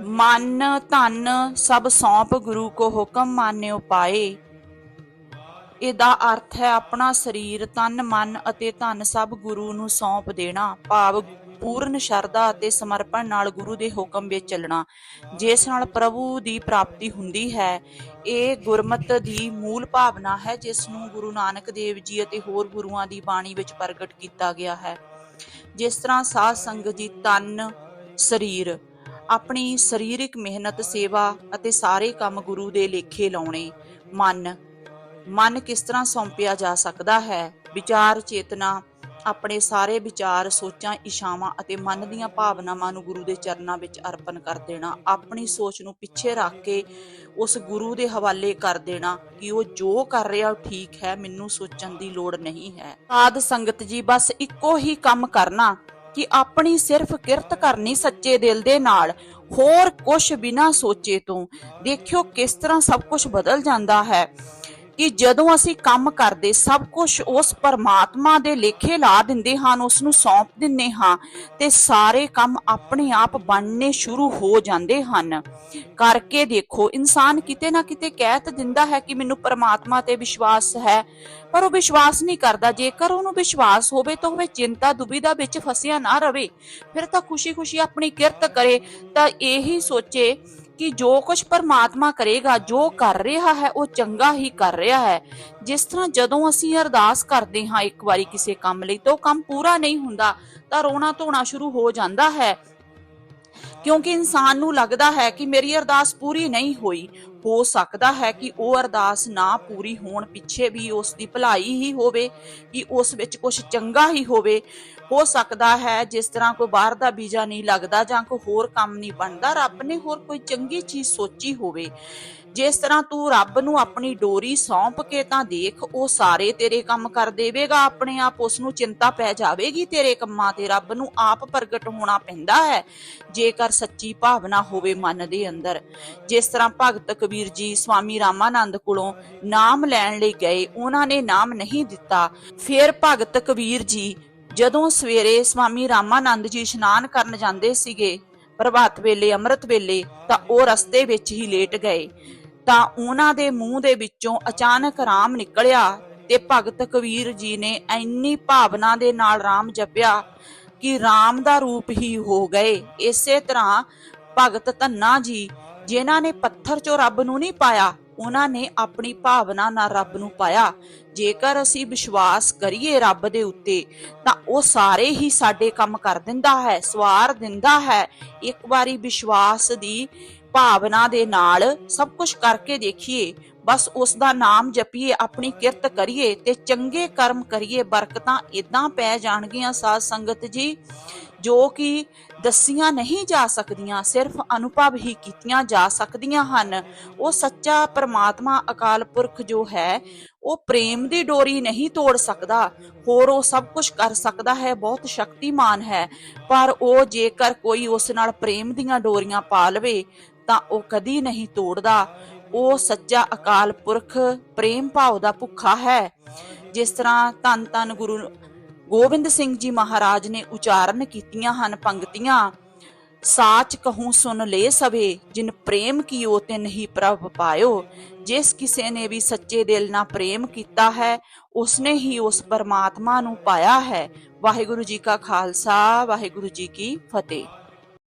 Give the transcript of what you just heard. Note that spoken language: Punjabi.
ਮਨ, ਧਨ ਸਭ ਸੌਂਪ ਗੁਰੂ ਕੋ ਹੁਕਮ ਮਾਨਿਓ ਪਾਏ। ਇਹਦਾ ਅਰਥ ਹੈ ਆਪਣਾ ਸਰੀਰ ਤਨ, ਮਨ ਅਤੇ ਧਨ ਸਭ ਗੁਰੂ ਨੂੰ ਸੌਂਪ ਦੇਣਾ, ਭਾਵ ਪੂਰਨ ਸ਼ਰਧਾ ਅਤੇ ਸਮਰਪਣ ਨਾਲ ਗੁਰੂ ਦੇ ਹੁਕਮ ਵਿੱਚ ਚੱਲਣਾ। ਜਿਸ ਨਾਲ ਪ੍ਰਭੂ ਦੀ ਪ੍ਰਾਪਤੀ ਹੁੰਦੀ ਹੈ, ਇਹ ਗੁਰਮਤ ਦੀ ਮੂਲ ਭਾਵਨਾ ਹੈ, ਜਿਸ ਨੂੰ ਗੁਰੂ ਨਾਨਕ ਦੇਵ ਜੀ ਅਤੇ ਹੋਰ ਗੁਰੂਆਂ ਦੀ ਬਾਣੀ ਵਿੱਚ ਪ੍ਰਗਟ ਕੀਤਾ ਗਿਆ ਹੈ। ਜਿਸ ਤਰ੍ਹਾਂ ਸਾਧ ਸੰਗਤ ਜੀ ਤਨ, ਸਰੀਰ ਆਪਣੀ ਸਰੀਰਕ ਮਿਹਨਤ, ਸੇਵਾ ਅਤੇ ਸਾਰੇ ਕੰਮ ਗੁਰੂ ਦੇ ਲੇਖੇ ਲਾਉਣੇ। ਮਨ ਮਨ ਕਿਸ ਤਰ੍ਹਾਂ ਸੌਂਪਿਆ ਜਾ ਸਕਦਾ ਹੈ? ਵਿਚਾਰ, ਚੇਤਨਾ, ਆਪਣੇ ਸਾਰੇ ਵਿਚਾਰ, ਸੋਚਾਂ ਇਸ਼ਾਵਾਂ ਅਤੇ ਮਨ ਦੀਆਂ ਭਾਵਨਾਵਾਂ ਨੂੰ ਗੁਰੂ ਦੇ ਚਰਨਾਂ ਵਿੱਚ ਅਰਪਣ ਕਰ ਦੇਣਾ। ਆਪਣੀ ਸੋਚ ਨੂੰ ਪਿੱਛੇ ਰੱਖ ਕੇ ਉਸ ਗੁਰੂ ਦੇ ਹਵਾਲੇ ਕਰ ਦੇਣਾ ਕਿ ਉਹ ਜੋ ਕਰ ਰਿਹਾ ਉਹ ਠੀਕ ਹੈ, ਮੈਨੂੰ ਸੋਚਣ ਦੀ ਲੋੜ ਨਹੀਂ ਹੈ। ਸਾਧ ਸੰਗਤ ਜੀ, ਬਸ ਇੱਕੋ ਹੀ ਕੰਮ ਕਰਨਾ। ਕਿ ਆਪਣੀ ਸਿਰਫ ਕਿਰਤ ਕਰਨੀ ਸੱਚੇ ਦਿਲ ਦੇ ਨਾਲ, ਹੋਰ ਕੁਝ ਬਿਨਾ ਸੋਚੇ ਤੋਂ। ਦੇਖਿਓ ਕਿਸ ਤਰ੍ਹਾਂ ਸਭ ਕੁਝ ਬਦਲ ਜਾਂਦਾ ਹੈ। ਕਿ ਜਦੋਂ ਅਸੀਂ ਕੰਮ ਕਰਦੇ, ਸਭ ਕੁਝ ਉਸ ਪਰਮਾਤਮਾ ਦੇ ਲੇਖੇ ਲਾ ਦਿੰਦੇ ਹਨ, ਉਸ ਨੂੰ ਸੌਂਪ ਦਿੰਦੇ ਹਾਂ ਤੇ ਸਾਰੇ ਕੰਮ ਆਪਣੇ ਆਪ ਬਣਨੇ ਸ਼ੁਰੂ ਹੋ ਜਾਂਦੇ ਹਨ। ਕਰਕੇ ਦੇਖੋ, ਇਨਸਾਨ ਕਿਤੇ ਨਾ ਕਿਤੇ ਕਹਿ ਤਾਂ ਦਿੰਦਾ ਹੈ ਕਿ ਮੈਨੂੰ ਪਰਮਾਤਮਾ ਤੇ ਵਿਸ਼ਵਾਸ ਹੈ, ਪਰ ਉਹ ਵਿਸ਼ਵਾਸ ਨਹੀਂ ਕਰਦਾ। ਜੇਕਰ ਉਹਨੂੰ ਵਿਸ਼ਵਾਸ ਹੋਵੇ ਤਾਂ ਉਹ ਚਿੰਤਾ ਦੁਬਿਧਾ ਵਿੱਚ ਫਸਿਆ ਨਾ ਰਵੇ। ਫਿਰ ਤਾਂ ਖੁਸ਼ੀ-ਖੁਸ਼ੀ ਆਪਣੀ ਕਿਰਤ ਕਰੇ, ਤਾਂ ਇਹੀ ਸੋਚੇ ਕਿ ਜੋ ਕੁਝ ਪਰਮਾਤਮਾ ਕਰੇਗਾ, ਜੋ ਕਰ ਰਿਹਾ ਹੈ, ਉਹ ਚੰਗਾ ਹੀ ਕਰ ਰਿਹਾ ਹੈ। ਜਿਸ ਤਰ੍ਹਾਂ ਜਦੋਂ ਅਸੀਂ ਅਰਦਾਸ ਕਰਦੇ ਹਾਂ ਇੱਕ ਵਾਰੀ ਕਿਸੇ ਕੰਮ ਲਈ ਤਾਂ ਉਹ ਕੰਮ ਪੂਰਾ ਨਹੀਂ ਹੁੰਦਾ, ਤਾਂ ਰੋਣਾ ਧੋਣਾ ਸ਼ੁਰੂ ਹੋ ਜਾਂਦਾ ਹੈ। ਕਿਉਂਕਿ ਇਨਸਾਨ ਨੂੰ ਲੱਗਦਾ ਹੈ ਕਿ ਮੇਰੀ ਅਰਦਾਸ ਪੂਰੀ ਨਹੀਂ ਹੋਈ। ਹੋ ਸਕਦਾ ਹੈ ਕਿ ਉਹ ਅਰਦਾਸ ਨਾ ਪੂਰੀ ਹੋਣ ਪਿੱਛੇ ਵੀ ਉਸ ਦੀ ਭਲਾਈ ਹੀ ਹੋਵੇ, ਕਿ ਉਸ ਵਿੱਚ ਕੁਝ ਚੰਗਾ ਹੀ ਹੋਵੇ। ਹੋ ਸਕਦਾ ਹੈ ਜਿਸ ਤਰ੍ਹਾਂ ਕੋਈ ਬਾਹਰ ਦਾ ਵੀਜ਼ਾ ਨਹੀਂ ਲੱਗਦਾ ਜਾਂ ਕੋਈ ਹੋਰ ਕੰਮ ਨਹੀਂ ਬਣਦਾ, ਰੱਬ ਨੇ ਹੋਰ ਕੋਈ ਚੰਗੀ ਚੀਜ਼ ਸੋਚੀ ਹੋਵੇ। ਜਿਸ ਤਰ੍ਹਾਂ ਤੂੰ ਰੱਬ ਨੂੰ ਆਪਣੀ ਡੋਰੀ ਸੌਂਪ ਕੇ ਤਾਂ ਦੇਖ, ਉਹ ਸਾਰੇ ਤੇਰੇ ਕੰਮ ਕਰ ਦੇਵੇਗਾ, ਆਪਣੇ ਆਪ ਉਸ ਨੂੰ ਚਿੰਤਾ ਪੈ ਜਾਵੇਗੀ, ਤੇਰੇ ਕੰਮਾਂ ਤੇ ਰੱਬ ਨੂੰ ਆਪ ਪ੍ਰਗਟ ਹੋਣਾ ਪੈਂਦਾ ਹੈ। ਜੇਕਰ ਸੱਚੀ ਭਾਵਨਾ ਹੋਵੇ ਮਨ ਦੇ ਅੰਦਰ, ਜਿਸ ਤਰ੍ਹਾਂ ਭਗਤ ਕਬੀਰ ਜੀ ਸਵਾਮੀ ਰਾਮਾਨੰਦ ਕੋਲੋਂ ਨਾਮ ਲੈਣ ਲਈ ਗਏ। ਉਹਨਾਂ ਨੇ ਨਾਮ ਨਹੀਂ ਦਿੱਤਾ। ਫਿਰ ਭਗਤ ਕਬੀਰ ਜੀ ਜਦੋਂ ਸਵੇਰੇ ਸਵਾਮੀ ਰਾਮਾਨੰਦ ਜੀ ਇਸ਼ਨਾਨ ਕਰਨ ਜਾਂਦੇ ਸੀਗੇ ਪ੍ਰਭਾਤ ਵੇਲੇ, ਅੰਮ੍ਰਿਤ ਵੇਲੇ, ਤਾਂ ਉਹ ਰਸਤੇ ਵਿੱਚ ਹੀ ਲੇਟ ਗਏ। ਤਾਂ ਉਹਨਾਂ ਦੇ ਮੂੰਹ ਦੇ ਵਿੱਚੋਂ ਅਚਾਨਕ ਰਾਮ ਨਿਕਲਿਆ ਤੇ ਭਗਤ ਕਬੀਰ ਜੀ ਨੇ ਇੰਨੀ ਭਾਵਨਾ ਦੇ ਨਾਲ ਰਾਮ ਜਪਿਆ ਕਿ ਰਾਮ ਦਾ ਰੂਪ ਹੀ ਹੋ ਗਏ। ਇਸੇ ਤਰ੍ਹਾਂ ਭਗਤ ਧੰਨਾ ਜੀ ਜਿਨ੍ਹਾਂ ਨੇ ਪੱਥਰ 'ਚੋਂ ਰੱਬ ਨੂੰ ਨਹੀਂ ਪਾਇਆ, ਉਹਨਾਂ ਨੇ ਆਪਣੀ ਭਾਵਨਾ ਨਾਲ ਰੱਬ ਨੂੰ ਪਾਇਆ। ਜੇਕਰ ਅਸੀਂ ਵਿਸ਼ਵਾਸ ਕਰੀਏ ਰੱਬ ਦੇ ਉੱਤੇ, ਤਾਂ ਉਹ ਸਾਰੇ ਹੀ ਸਾਡੇ ਕੰਮ ਕਰ ਦਿੰਦਾ ਹੈ, ਸਵਾਰ ਦਿੰਦਾ ਹੈ। ਇੱਕ ਵਾਰੀ ਵਿਸ਼ਵਾਸ ਦੀ ਭਾਵਨਾ ਦੇ ਨਾਲ ਸਭ ਕੁਝ ਕਰਕੇ ਦੇਖੀਏ, ਬਸ ਉਸ ਦਾ ਨਾਮ ਜਪੀਏ, ਆਪਣੀ ਕਿਰਤ ਕਰੀਏ ਤੇ ਚੰਗੇ ਕਰਮ ਕਰੀਏ, ਬਰਕਤਾਂ ਇਦਾਂ ਪੈ ਜਾਣਗੀਆਂ ਸਾਧ ਸੰਗਤ ਜੀ। ਜੋ ਕਿ ਦੱਸੀਆਂ ਨਹੀਂ ਜਾ ਸਕਦੀਆਂ, ਸਿਰਫ ਅਨੁਭਵ ਹੀ ਕੀਤੀਆਂ ਜਾ ਸਕਦੀਆਂ ਹਨ। ਉਹ ਸੱਚਾ ਪ੍ਰਮਾਤਮਾ ਅਕਾਲ ਪੁਰਖ ਜੋ ਹੈ, ਉਹ ਪ੍ਰੇਮ ਦੀ ਡੋਰੀ ਨਹੀਂ ਤੋੜ ਸਕਦਾ, ਹੋਰ ਉਹ ਸਭ ਕੁਝ ਕਰ ਸਕਦਾ ਹੈ, ਬਹੁਤ ਸ਼ਕਤੀਮਾਨ ਹੈ। ਪਰ ਉਹ ਜੇਕਰ ਕੋਈ ਉਸ ਨਾਲ ਪ੍ਰੇਮ ਦੀਆਂ ਡੋਰੀਆਂ ਪਾ ਲਵੇ, ਤਾਂ ਉਹ ਕਦੀ ਨਹੀਂ ਤੋੜਦਾ। ਉਹ ਸੱਚਾ ਅਕਾਲ ਪੁਰਖ ਪ੍ਰੇਮ ਭਾਵ ਦਾ ਭੁੱਖਾ ਹੈ। ਜਿਸ ਤਰ੍ਹਾਂ ਤਨ ਧੰਨ ਗੁਰੂ ਗੋਬਿੰਦ ਸਿੰਘ ਜੀ ਮਹਾਰਾਜ ਨੇ ਉਚਾਰਨ ਕੀਤੀਆਂ ਹਨ ਪੰਕਤੀਆਂ ਸਾਚ ਕਹੂੰ ਸੁਨ ਲੈ ਸਵੇ, ਜਿਨ ਪ੍ਰੇਮ ਕੀਓ ਤਿਨ ਹੀ ਪ੍ਰਭ ਪਾਇਓ। ਜਿਸ ਕਿਸੇ ਨੇ ਵੀ ਸੱਚੇ ਦਿਲ ਨਾਲ ਪ੍ਰੇਮ ਕੀਤਾ ਹੈ, ਉਸਨੇ ਹੀ ਉਸ ਪਰਮਾਤਮਾ ਨੂੰ ਪਾਇਆ ਹੈ। ਵਾਹਿਗੁਰੂ ਜੀ ਕਾ ਖਾਲਸਾ, ਵਾਹਿਗੁਰੂ ਜੀ ਕੀ ਫਤਿਹ।